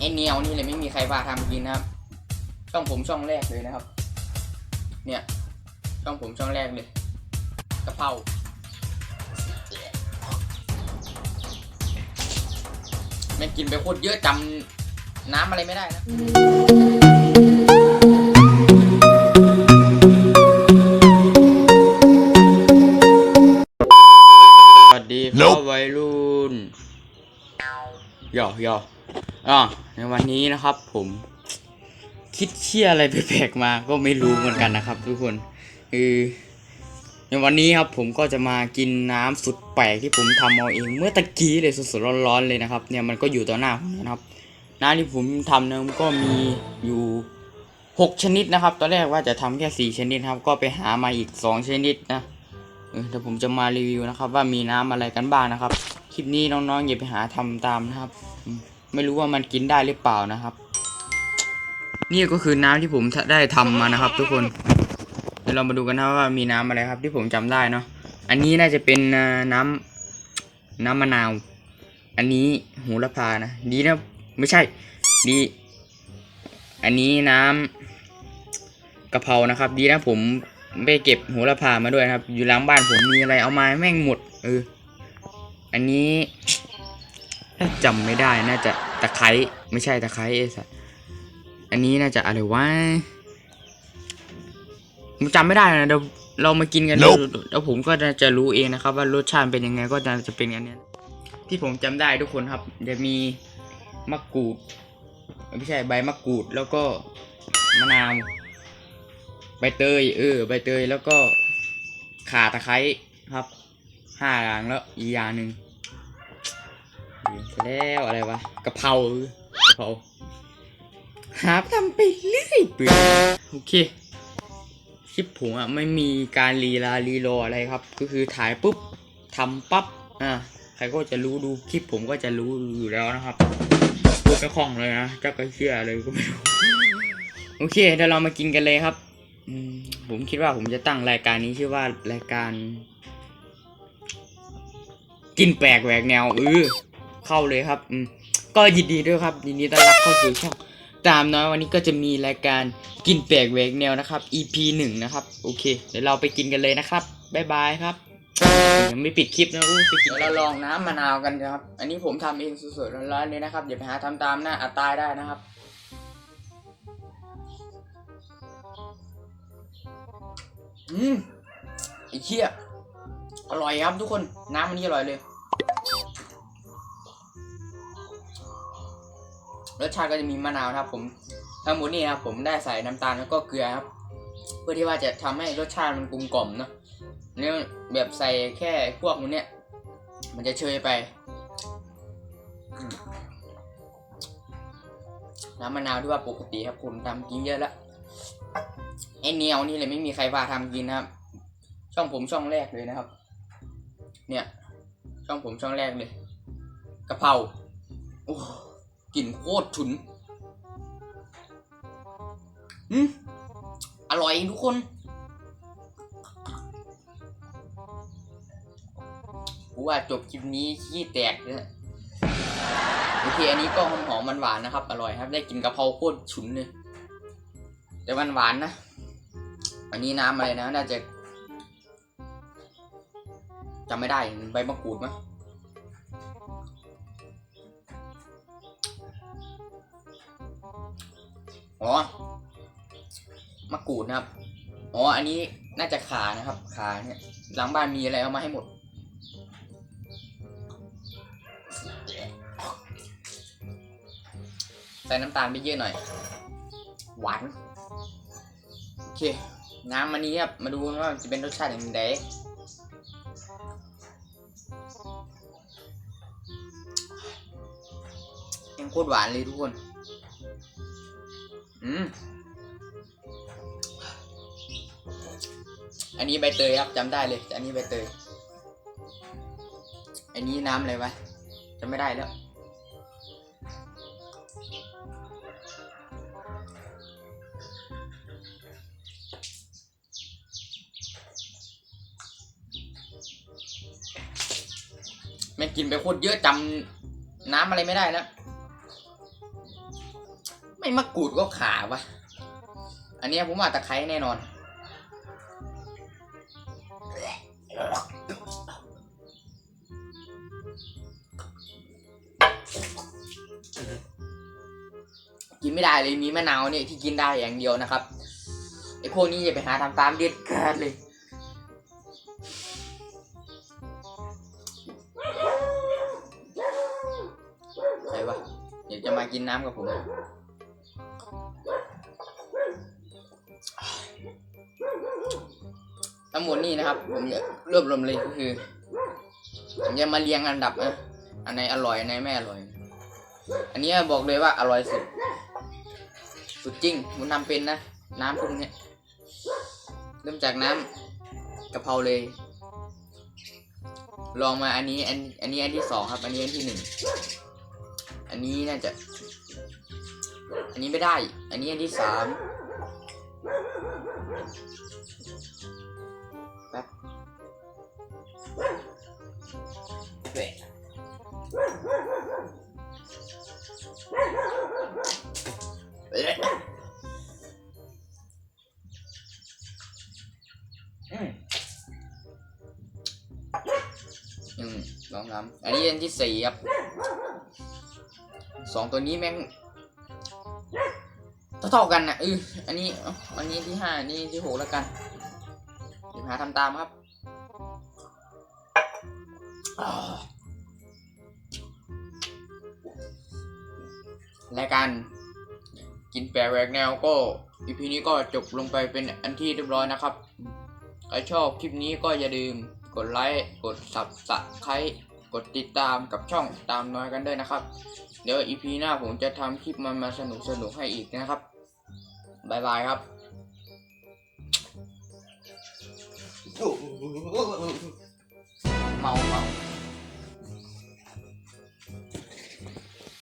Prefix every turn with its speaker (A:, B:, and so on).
A: ไอเนียวนี่เลยไม่มีใครพาทำกินนะครับ ช่องผมช่องแรกเลยนะครับ เนี่ย ช่องผมช่องแรกเลยกะเพราแม่งกินไปโคตรเยอะจำน้ำอะไรไม่ได้นะสวัสดีครับวัยรุ่นหยอกหยอก อะในวันนี้นะครับ ผมคิดเชี่ยอะไรแปลกๆมาก็ไม่รู้เหมือนกันนะครับ ทุกคนคือในวันนี้ครับผมก็จะมากินน้ำสุดแปลกที่ผมทำเอาเองเมื่อตะกี้เลยสดๆร้อนๆเลยนะครับ เนี่ยมันก็อยู่ต่อหน้าผมนะครับ น้ำที่ผมทำเนี่ยมันก็มีอยู่หกชนิดนะครับ ตอนแรกว่าจะทำแค่สี่ชนิดครับ ก็ไปหามาอีกสองชนิดนะเออเดี๋ยวผมจะมารีวิวนะครับ ว่ามีน้ำอะไรกันบ้างนะครับคลิปนี้น้องๆอย่าไปหาทำตามนะครับ ไม่รู้ว่ามันกินได้หรือเปล่านะครับ นี่ก็คือน้ำที่ผมได้ทำมานะครับ ทุกคนเดี๋ยวเรามาดูกันนะว่ามีน้ำอะไรครับ ที่ผมจำได้เนาะอันนี้น่าจะเป็นอ่าน้ำน้ำมะนาว อันนี้โหูระพานะดีนะไม่ใช่ ดี อันนี้น้ำกะเพรานะครับ ดีนะผมไปเก็บโหระพามาด้วยครับ อยู่หลังบ้านผมมีอะไรเอามาแม่งหมดเอออันนี้ จำไม่ได้น่าจะตะไคร้ไม่ใช่ตะไคร้เอสอันนี้น่าจะอะไรวะผมจำไม่ได้นะเดี๋ยวเรามากินกัน
B: Nope
A: แล้วผมก็จะรู้เองนะครับ ว่ารสชาติเป็นยังไงก็จะจะเป็นอย่างนี้ที่ผมจำได้ทุกคนครับจะมีมะกรูดไม่ใช่ใบมะกรูดแล้วก็มะนาวใบเตยเออใบเตยแล้วก็ข่าตะไคร้ครับห้าอย่างแล้วอีกอย่างหนึ่งเดี๋ยว แล้วอะไรวะกะเพรากะเพราหาทำไปเรื่อยเปื่อยโอเคคลิปผมอะไม่มีการลีลาลีโลอะไรครับ ก็คือถ่ายปุ๊บทำปั๊บอ่าใครก็จะรู้ดูคลิปผมก็จะรู้อยู่แล้วนะครับพูดไม่คล่องเลยนะจ้าก็เชื่อเลยก็ไม่รู้โอเคเดี๋ยวเรามากินกันเลยครับผมคิดว่าผมจะตั้งรายการนี้ชื่อว่ารายการ กินแปลกแหวกแนวเออ เข้าเลยครับอืมก็ยินดีด้วยครับยินดีต้อนรับเข้าสู่ช่องตามน้อยวันนี้ก็จะมีรายการกินแปลกแหวกแนวนะครับ EP หนึ่งนะครับ โอเค เดี๋ยวเราไปกินกันเลยนะครับบ๊ายบายครับยังไม่ปิดคลิปนะอู้ไปกินเราลองน้ำมะนาวกันนะครับ อันนี้ผมทำเองสดๆร้อนๆเลยนะครับอย่าไปหาทำตามนะอาจตายได้นะครับอืมไอ้เชี่ยอร่อยครับทุกคนน้ำมันนี่อร่อยเลย รสชาติก็จะมีมะนาวนะครับ ผมทั้งหมดนี่ครับผมได้ใส่น้ำตาลแล้วก็เกลือครับ เพื่อที่ว่าจะทำให้รสชาติมันกลมกล่อมเนาะเนี่ยแบบใส่แค่พวกมันเนี่ย มันจะเชยไปน้ำมะนาวที่ว่าปกติครับผมทำกินเยอะแล้วไอเนียวนี่เลยไม่มีใครพาทำกินนะครับ ช่องผมช่องแรกเลยนะครับ เนี่ย ช่องผมช่องแรกเลยกะเพราโอ้ กลิ่นโคตรฉุนอืมอร่อยทุกคน กูว่าจบคลิปนี้ขี้แตกเลยโอเคอันนี้ก็หอมหอมหวานนะครับ อร่อยครับ ได้กินกะเพราโคตรฉุนเลยแต่มันหวานนะ อันนี้น้ำอะไรนะ น่าจะจำไม่ได้ใบมะกรูดมั้ย อ๋อมะกรูดนะครับ อ๋อ อันนี้น่าจะขานะครับ ขาเนี่ย หลังบ้านมีอะไรเอามาให้หมด ใส่น้ำตาลไปเยอะหน่อย หวาน โอเค น้ำมันนี้ครับ มาดูว่าจะเป็นรสชาติอย่างไรยังโคตรหวานเลยทุกคน อืมอันนี้ใบเตยครับจำได้เลย อันนี้ใบเตย อันนี้น้ำอะไรวะจำไม่ได้แล้ว แม่งกินไปโคตรเยอะจำน้ำอะไรไม่ได้แล้ว ไม่มะกรูดก็ขาวะ อันนี้ผมว่าตะไคร้แน่นอน กินไม่ได้เลยมีมะนาวเนี่ยที่กินได้อย่างเดียวนะครับไอ้พวกนี้อย่าไปหาทำตามเด็ดขาดเลยใครวะอยากจะมากินน้ำกับผม ทั้งหมดนี่นะครับ ผมจะรวบรวมเลยก็คือ ผมจะมาเรียงอันดับนะอันไหนอร่อยอันไหนไม่อร่อย อันนี้บอกเลยว่าอร่อยสุด สุดจริงผมทำเป็นนะ น้ำพวกเนี้ยเริ่มจากน้ำกะเพราเลย ลองมาอันนี้อันอันนี้อันที่สองครับ อันนี้อันที่หนึ่งอันนี้น่าจะ อันนี้ไม่ได้ อันนี้อันที่สาม อืมลองทำอันนี้อันที่สี่ครับสองตัวนี้แม่งเท่าๆกันนะเอออันนี้อันนี้ที่ห้าอันนี้ที่หกแล้วกันเดี๋ยวหาทำตามครับอ่ารายการกินแปลแหวกแนวก็อีพีนี้ก็จบลงไปเป็นอันที่เรียบร้อยนะครับใครชอบคลิปนี้ก็อย่าลืม กดไลค์กดสับสไครกดติดตามกับช่องตามน้อยกันด้วยนะครับ เดี๋ยวอีพีหน้าผมจะทำคลิปมันมาสนุกสนุกๆให้อีกนะครับบายบายครับเมาเมา